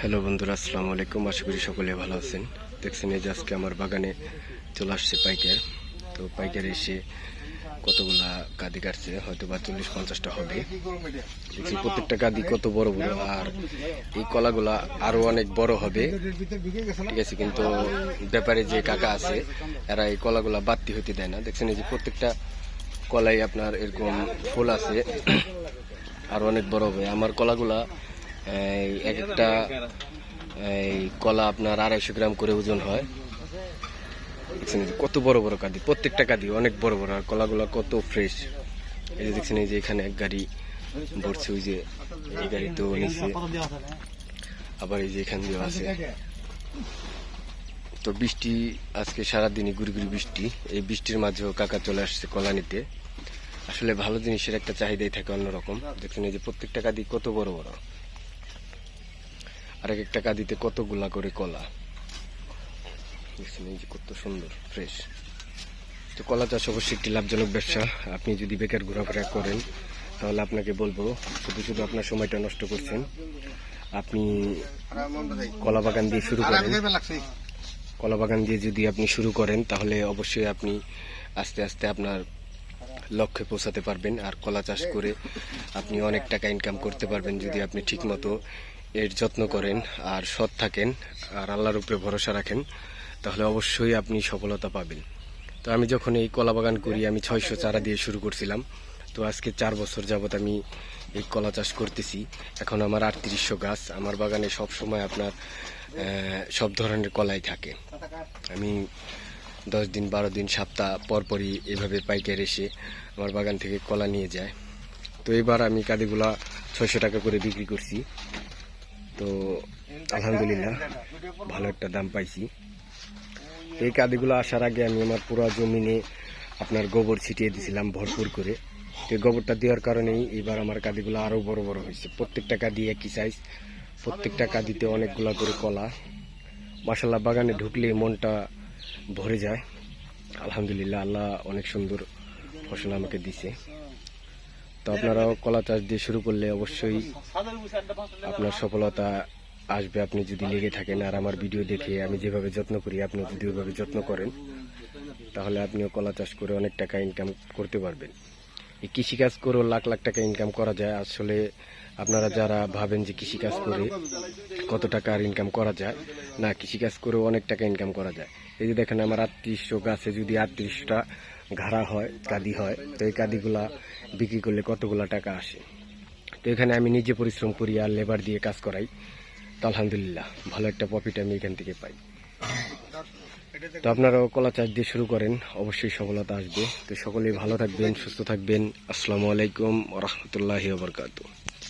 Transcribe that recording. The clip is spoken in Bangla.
হ্যালো বন্ধুরা, আসসালামু আলাইকুম। আশা করি সকলে ভালো আছেন। দেখছেন এই যে আজকে আমার বাগানে চলে আসছে পাইকার। তো পাইকার এসে কতগুলা কাদি কাটছে হয়তো বা চল্লিশ, পঞ্চাশটা হবে। দেখছি প্রত্যেকটা কাদি কত বড় বড়, আর এই কলাগুলা আরও অনেক বড় হবে। ঠিক আছে, কিন্তু ব্যাপারে যে কাকা আছে, এরা এই কলাগুলা বাড়তি হইতে দেয় না। দেখছেন এই যে প্রত্যেকটা কলাই আপনার এরকম ফুল আছে। আর অনেক বড় হবে। আমার কলাগুলা এক একটা এই কলা আপনার আড়াইশো গ্রাম করে ওজন হয়। দেখছেন কত বড় বড় কাদি প্রত্যেকটা কাদি অনেক বড় বড় আর কলাগুলা কত ফ্রেশ এই যে দেখছেন এই যে এখানে এক গাড়ি ভরছে ওই যে এই গাড়ি তো নিচে। আবার এই যে এখান দিয়েও আছে। তো বৃষ্টি আজকে সারাদিনই গুড়ি গুড়ি বৃষ্টি। এই বৃষ্টির মাঝেও কাকা চলে আসছে কলা নিতে। আসলে ভালো জিনিসের একটা চাহিদাই থাকে অন্যরকম। দেখছেন এই যে প্রত্যেকটা কাদি কত বড় বড়। আর এক একটা কাদিতে কতগুলা করে কলা? কত সুন্দর ফ্রেশ তো কলা চাষ অবশ্যই একটি লাভজনক ব্যবসা। আপনি যদি বেকার ঘোরাফেরা করেন, তাহলে আপনাকে বলব, শুধু শুধু আপনার সময়টা নষ্ট করছেন। আপনি কলা বাগান দিয়ে শুরু করেন। কলা বাগান দিয়ে যদি আপনি শুরু করেন, তাহলে অবশ্যই আপনি আস্তে আস্তে আপনার লক্ষ্যে পৌঁছাতে পারবেন। আর কলা চাষ করে আপনি অনেক টাকা ইনকাম করতে পারবেন যদি আপনি ঠিকমতো এর যত্ন করেন আর সৎ থাকেন আর আল্লাহর উপরে ভরসা রাখেন, তাহলে অবশ্যই আপনি সফলতা পাবেন। তো আমি যখন এই কলা বাগান করি, আমি ছয়শো চারা দিয়ে শুরু করছিলাম। তো আজকে চার বছর যাবত আমি এই কলা চাষ করতেছি। এখন আমার আটত্রিশশো গাছ। আমার বাগানে সব সময় আপনার সব ধরনের কলাই থাকে। আমি দশ দিন, বারো দিন, সপ্তাহ পরপরই এভাবে পাইকার এসে আমার বাগান থেকে কলা নিয়ে যায়। তো এবার আমি কাদিগুলা ছয়শো টাকা করে বিক্রি করছি। তো আলহামদুলিল্লাহ, ভালো একটা দাম পাইছি। এই কাদিগুলো আসার আগে আমি আমার পুরো জমিনে আপনার গোবর ছিটিয়ে দিয়েছিলাম ভরপুর করে। তো গোবরটা দেওয়ার কারণেই এবার আমার কাদিগুলো আরও বড় বড় হয়েছে। প্রত্যেকটা কাদি একই সাইজ প্রত্যেকটা কাদিতে অনেকগুলো করে কলা। মাসাল্লাহ বাগানে ঢুকলে মনটা ভরে যায়। আলহামদুলিল্লাহ, আল্লাহ অনেক সুন্দর ফসল আমাকে দিছে। তো আপনারাও কলা চাষ দিয়ে শুরু করলে অবশ্যই আপনার সফলতা আসবে। আপনি যদি লেগে থাকেন আর আমার ভিডিও দেখে আমি যেভাবে যত্ন করি, আপনি যদি ওইভাবে যত্ন করেন, তাহলে আপনিও কলা চাষ করে অনেক টাকা ইনকাম করতে পারবেন। এই কৃষিকাজ করেও লাখ লাখ টাকা ইনকাম করা যায়। আসলে আপনারা যারা ভাবেন যে কৃষিকাজ করে কত টাকা আর ইনকাম করা যায়, না, কৃষিকাজ করেও অনেক টাকা ইনকাম করা যায়। এই যে দেখেন আমার আটত্রিশশো গাছে যদি আটত্রিশটা ঘাড়া হয়, কাদি হয়। তো এই কাদিগুলা বিক্রি করলে কতগুলা টাকা আসে? তো এখানে আমি নিজে পরিশ্রম করি আর লেবার দিয়ে কাজ করাই। তো আলহামদুলিল্লাহ, ভালো একটা প্রফিট আমি এখান থেকে পাই। তো আপনারাও কলা চাষ দিয়ে শুরু করেন, অবশ্যই সফলতা আসবে। তো সকলেই ভালো থাকবেন, সুস্থ থাকবেন। আসসালামু আলাইকুম রহমতুল্লাহি বরকাতু